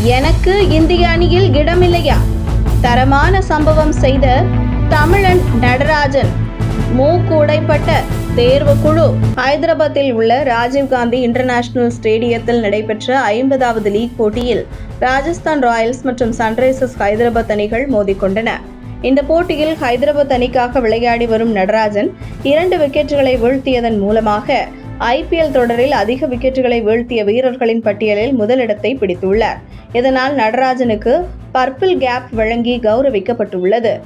எனக்கு இந்திய அணியில் இடமில்லையா? தரமான சம்பவம் செய்த தமிழன் நடராஜன் மூக்கூடைப்பட்ட தேர்வு குழு. ஹைதராபாத்தில் உள்ள ராஜீவ்காந்தி இன்டர்நேஷனல் ஸ்டேடியத்தில் நடைபெற்ற ஐம்பதாவது லீக் போட்டியில் ராஜஸ்தான் ராயல்ஸ் மற்றும் சன்ரைசர்ஸ் ஹைதராபாத் அணிகள் மோதிக்கொண்டன. இந்த போட்டியில் ஹைதராபாத் அணிக்காக விளையாடி வரும் நடராஜன் இரண்டு விக்கெட்டுகளை வீழ்த்தியதன் மூலமாக ஐபிஎல் தொடரில் அதிக விக்கெட்டுகளை வீழ்த்திய வீரர்களின் பட்டியலில் முதலிடத்தை பிடித்துள்ளார். இதனால் நடராஜனுக்கு பர்பிள் கேப் வழங்கி கௌரவிக்கப்பட்டுள்ளது.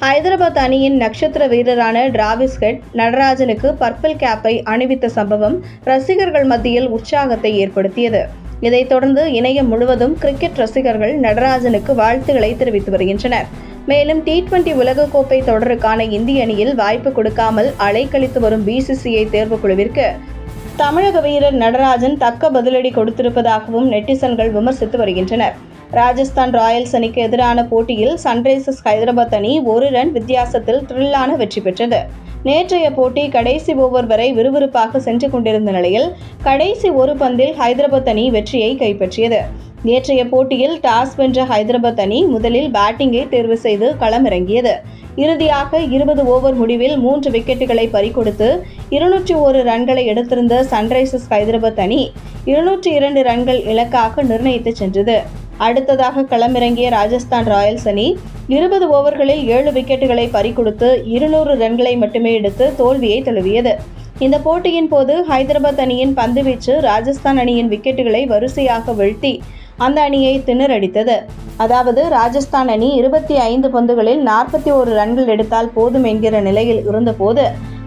ஹைதராபாத் அணியின் நட்சத்திர வீரரான டிராவிஸ் ஹெட் நடராஜனுக்கு பர்பிள் கேப்பை அணிவித்த சம்பவம் ரசிகர்கள் மத்தியில் உற்சாகத்தை ஏற்படுத்தியது. இதைத் தொடர்ந்து இணையம் முழுவதும் கிரிக்கெட் ரசிகர்கள் நடராஜனுக்கு வாழ்த்துக்களை தெரிவித்து வருகின்றனர். மேலும் டி டுவெண்டி உலகக்கோப்பை தொடருக்கான இந்திய அணியில் வாய்ப்பு கொடுக்காமல் அலைக்கழித்து வரும் பிசிசிஐ தேர்வுக்குழுவிற்கு தமிழக வீரர் நடராஜன் தக்க பதிலடி கொடுத்திருப்பதாகவும் நெட்டிசன்கள் விமர்சித்து வருகின்றனர். ராஜஸ்தான் ராயல்ஸ் அணிக்கு எதிரான போட்டியில் சன்ரைசர்ஸ் ஹைதராபாத் அணி ஒரு ரன் வித்தியாசத்தில் த்ரில்லான வெற்றி பெற்றது. நேற்றைய போட்டி கடைசி ஓவர் வரை விறுவிறுப்பாக சென்று கொண்டிருந்த நிலையில் கடைசி ஒரு பந்தில் ஹைதராபாத் அணி வெற்றியை கைப்பற்றியது. நேற்றைய போட்டியில் டாஸ் வென்ற ஹைதராபாத் அணி முதலில் பேட்டிங்கை தேர்வு செய்து களமிறங்கியது. இறுதியாக இருபது ஓவர் முடிவில் மூன்று விக்கெட்டுகளை பறிகொடுத்து இருநூற்றி ஒரு ரன்களை எடுத்திருந்த சன்ரைசர்ஸ் ஹைதராபாத் அணி இருநூற்றி இரண்டு ரன்கள் இலக்காக நிர்ணயித்து சென்றது. அடுத்ததாக களமிறங்கிய ராஜஸ்தான் ராயல்ஸ் அணி இருபது ஓவர்களில் ஏழு விக்கெட்டுகளை பறிகொடுத்து இருநூறு ரன்களை மட்டுமே எடுத்து தோல்வியை தழுவியது. இந்த போட்டியின் போது ஹைதராபாத் அணியின் பந்துவீச்சு ராஜஸ்தான் அணியின் விக்கெட்டுகளை வரிசையாக வீழ்த்தி அந்த அணியை திணறடித்தது அதாவது ராஜஸ்தான் அணி இருபத்தி ஐந்து பந்துகளில் நாற்பத்தி ஒரு ரன்கள் எடுத்தால் போதும் என்கிற நிலையில் இருந்தபோது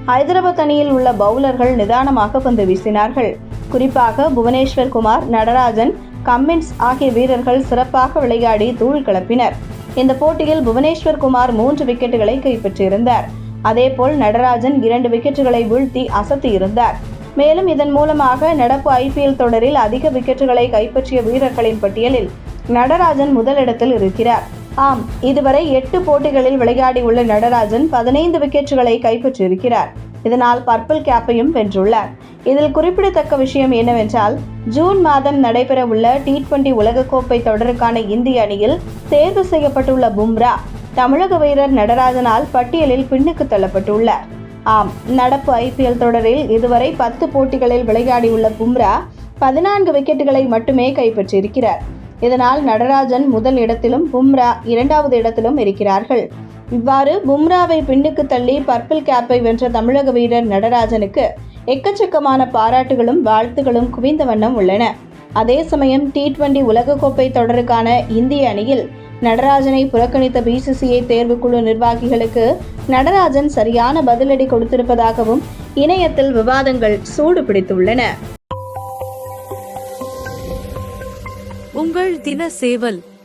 ஹைதராபாத் அணியில் உள்ள பவுலர்கள் நிதானமாக பந்து வீசினார்கள். குறிப்பாக புவனேஸ்வர் குமார் நடராஜன் கம்மின்ஸ் ஆகிய வீரர்கள் சிறப்பாக விளையாடி தூள் கிளப்பினர் இந்த போட்டியில் புவனேஸ்வர் குமார் மூன்று விக்கெட்டுகளை கைப்பற்றியிருந்தார். அதேபோல் நடராஜன் இரண்டு விக்கெட்டுகளை வீழ்த்தி அசத்தியிருந்தார். மேலும் இதன் மூலமாக நடப்பு ஐபிஎல் தொடரில் அதிக விக்கெட்டுகளை கைப்பற்றிய வீரர்களின் பட்டியலில் நடராஜன் முதலிடத்தில் இருக்கிறார். ஆம் இதுவரை எட்டு போட்டிகளில் விளையாடியுள்ள நடராஜன் பதினைந்து விக்கெட்டுகளை கைப்பற்றியிருக்கிறார். இதனால் பர்பிள் கேப்பையும் வென்றுள்ளார். இதில் குறிப்பிடத்தக்க விஷயம் என்னவென்றால் ஜூன் மாதம் நடைபெறவுள்ள டி டுவெண்டி உலகக்கோப்பை தொடருக்கான இந்திய அணியில் தேர்வு செய்யப்பட்டுள்ள பும்ரா தமிழக வீரர் நடராஜனால் பட்டியலில் பின்னுக்கு தள்ளப்பட்டுள்ளார். ஆம் நடப்பு ஐபிஎல் தொடரில் இதுவரை பத்து போட்டிகளில் விளையாடியுள்ள பும்ரா பதினான்கு விக்கெட்டுகளை மட்டுமே கைப்பற்றியிருக்கிறார். இதனால் நடராஜன் முதல் இடத்திலும் பும்ரா இரண்டாவது இடத்திலும் இருக்கிறார்கள். இவ்வாறு பும்ராவை பின்னுக்கு தள்ளி பர்பிள் கேப்பை வென்ற தமிழக வீரர் நடராஜனுக்கு எக்கச்சக்கமான பாராட்டுகளும் வாழ்த்துகளும் குவிந்த வண்ணம் உள்ளன. அதே சமயம் டி டுவெண்டி உலகக்கோப்பை தொடருக்கான இந்திய அணியில் நடராஜனை புறக்கணித்த பிசிசிஐ தேர்வுக்குழு நிர்வாகிகளுக்கு நடராஜன் சரியான பதிலடி கொடுத்திருப்பதாகவும் இணையத்தில் விவாதங்கள் சூடு பிடித்துள்ளன உங்கள் தின சேவல்